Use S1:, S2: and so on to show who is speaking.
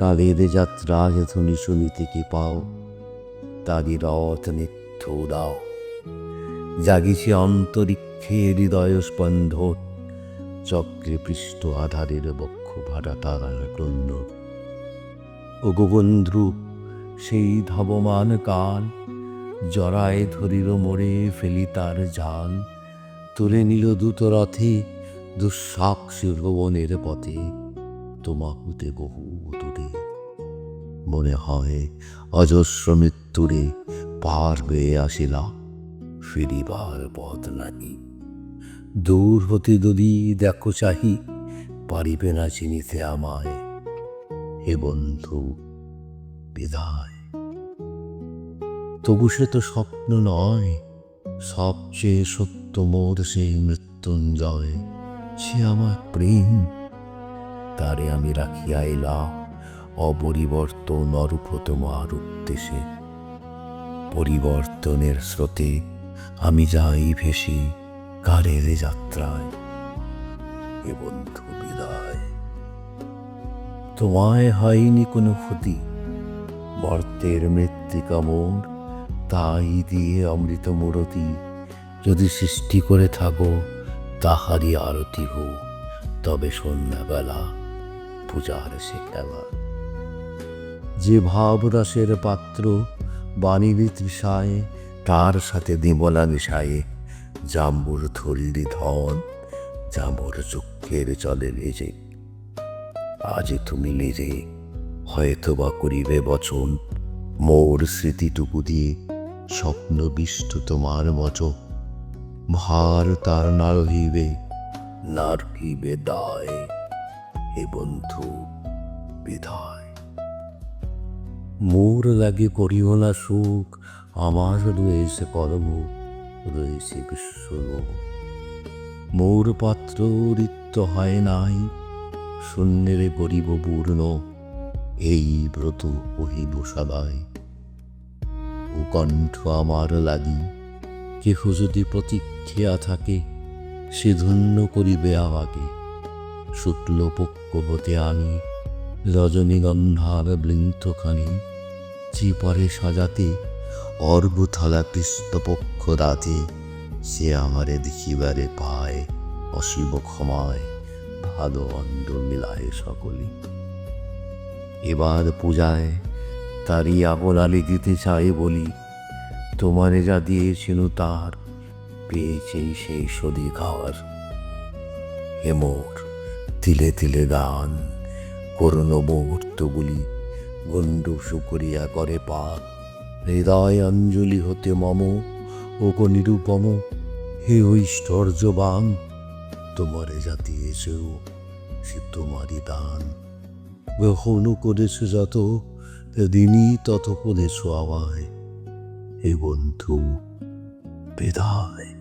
S1: কালের যাত্রা যথনি শুনিতে কি পাও? তারি রথ নিত্য দাও জাগিছে অন্তরিক্ষে হৃদয় স্পন্ধ চক্রে পৃষ্ঠ আধারের বক্ষ ভাড়া তারার ক্রন্দ গোবন্ধু সেই ধাবমান কাল জরায় ধরিল মোড়ে ফেলি তার জাল তুলে নিল দ্রুত রথে দুঃসাক্ষী ভ্রমণের পথে। তোমাহুতে বহু দূরে। মনে হয় অজস্র মৃত্যুরে পার হয়ে আসিলা ফিরিবার পথ নাহি দূর হতে যদি দেখো চাহি, পারিবে না চিনিতে আমায়। হে বন্ধু, বিদায়। তবু সে তো স্বপ্ন নয়, সবচেয়ে সত্য মোর সেই মৃত্যুঞ্জয়। সে আমার প্রেম তারে আমি রাখিয়া এলাম, অপরিবর্তন অরূপতমার উদ্দেশ্যে। পরিবর্তনের স্রোতে আমি যাই ভেসে কারের যাত্রায়। এ বন্ধু, বিদায়। তোমায় হয়নি কোনো ক্ষতি। বর্তের মৃত্তিকা মোর, তাই দিয়ে অমৃত মূরতি। যদি সৃষ্টি করে থাকো, তাহারই আরতি হো তবে সন্ধ্যাবেলা পূজার সে খেলা যে ভাবরসের পাত্র বাণীর তৃষায়, তার সাথে দিমলা মিশায়ে, জাম্বুর থল্লি ধন, জাম্বুর চক্ষের চলে লেজে। আজ তুমি নিজে হয়তো বা করিবে বচন, মোর স্মৃতিটুকু দিয়ে স্বপ্ন বিষ্ট তোমার মচ ভার তার না রহিবে না রহিবে দায়। হে বন্ধু, বিদায়। মোর লাগে করিও না সুখ, আমার রয়েছে কর্ম, রয়েছে বিশ্বলোক মোর পাত্র রিক্ত হয় নাই, শূন্যেরে করিব পূর্ণ, এই ব্রত কহিব সবাই কণ্ঠ আমার লাগি, কেহ যদি প্রতীক্ষা থাকে, সে ধন্য করিবে আমাকে। শুক্ল পক্ষ হতে আমি রজনীগন্ধার বৃন্তখানি চিপরে সাজাতে অর্ঘ্যথালা কৃষ্ণপক্ষ রাতে সে আমারে দেখিবারে পায় অশিব ক্ষমায় ভালো অন্ড মিলায় সকলে। এবার পূজায় তারই আগলালি দিতে চাই বলি, তোমারে যা দিয়েছিল তার পেয়েছে সেই সদিঘর হেমোর তিলে তিলে গান, করুণ মুহূর্তগুলি গণ্ডু শুকরিয়া করে পাক। হৃদয় অঞ্জলি হতে মম ও নিরুপম, হে ঐশ্বর্যবান তোমারে জাতি দিয়েছেও সে তোমারই দান। গ্রহণ করেছে যত, দিনই তত করেছ আমায়, হে বন্ধু, বিদায়।